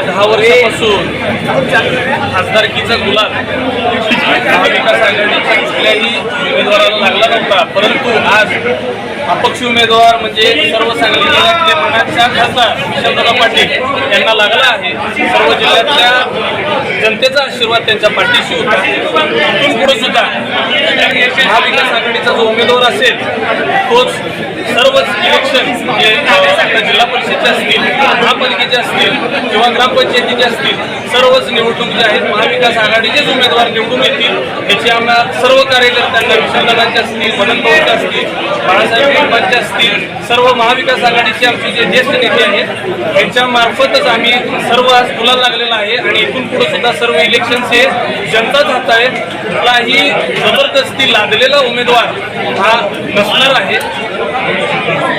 गेल्या दहा वर्षापासून खासदारकीचा गुलाब कुठल्याही उमेदवाराला लागला नव्हता. परंतु आज अपक्ष उमेदवार म्हणजे सर्व सांगली जिल्ह्यातले मनाच्या खासदार विशालदादा पाटील यांना लागला आहे. सर्व जिल्ह्यातल्या जनतेचा आशीर्वाद त्यांच्या पाठीशी होता. इथून पुढे सुद्धा महाविकास आघाडीचा जो उमेदवार असेल तोच सर्वच इलेक्शन जे म्हणजे जिल्हा परिषदचे असतील महापालिकेचे असतील किंवा ग्रामपंचायतीचे असतील सर्वच निवडणूक जे आहेत महाविकास आघाडीचेच उमेदवार निवडून येतील याची आम्हा सर्व कार्यकर्त्यांना विश्वनाथांच्या असतील मदन भाऊचे असतील बाळासाहेब लिंबांचे असतील सर्व महाविकास आघाडीचे आमचे जे ज्येष्ठ नेते आहेत यांच्या मार्फतच आम्ही सर्व आज गुलाल लागलेला आहे आणि इथून पुढे सुद्धा सर्व इलेक्शन्स हे जनताच हात आहेत. कुठलाही जबरदस्ती लादलेला उमेदवार हा नसणार आहे.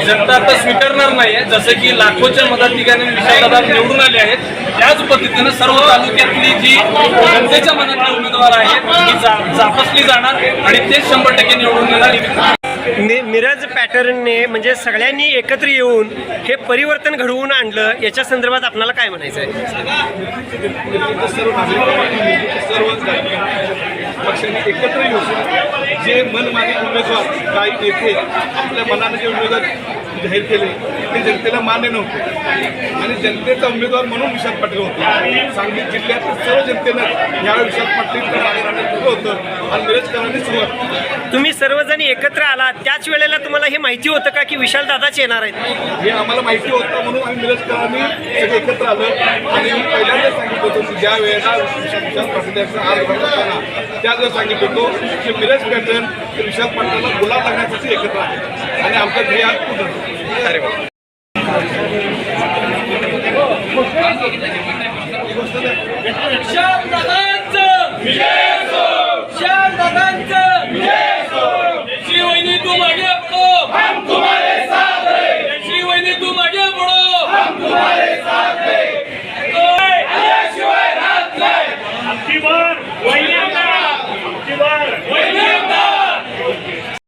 जनता आता स्वीकारणार नाही आहे जसं की लाखोच्या मताधिकाऱ्यांनी विशालदादा निवडून आले आहेत. त्याच पद्धतीनं सर्व तालुक्यातली जी जनतेच्या मनातले उमेदवार आहेत ती जा जापसली जाणार आणि तेच शंभर टक्के निवडून येणार. मि मिरज पॅटर्नने म्हणजे सगळ्यांनी एकत्र येऊन हे परिवर्तन घडवून आणलं याच्या संदर्भात आपल्याला काय म्हणायचं आहे सर्व पक्षांनी एकत्र येऊन जे मनमानी उमेदवार काही नेते आपल्या मनाने जे उमेदवार जाहीर केले ते जनतेला मान्य नव्हते. आणि जनतेचा उमेदवार म्हणून विशाल पाटील होते. सांगली जिल्ह्यातील सर्व जनतेनं यावेळी विशाल पाटील मागे राहण्यात होतं आणि मिरजकरांनी सुरुवात तुम्ही सर्वजण एकत्र आला त्याच वेळेला तुम्हाला हे माहिती होतं का की विशाल दादाच येणार आहेत? हे आम्हाला माहिती होतं म्हणून आम्ही मिरजकरांनी सगळे एकत्र आलो. आणि पहिल्यांदाच सांगितलं होतं की ज्या वेळेला विशाल पाटील यांचा आज असताना त्याच वेळेस सांगितलं होतो की मिरज पॅटर्न विशाल पाटलाला गुलाब लागण्यासाठी एकत्र आहे आणि आमचं ध्येय आज पूर्ण अरे शाम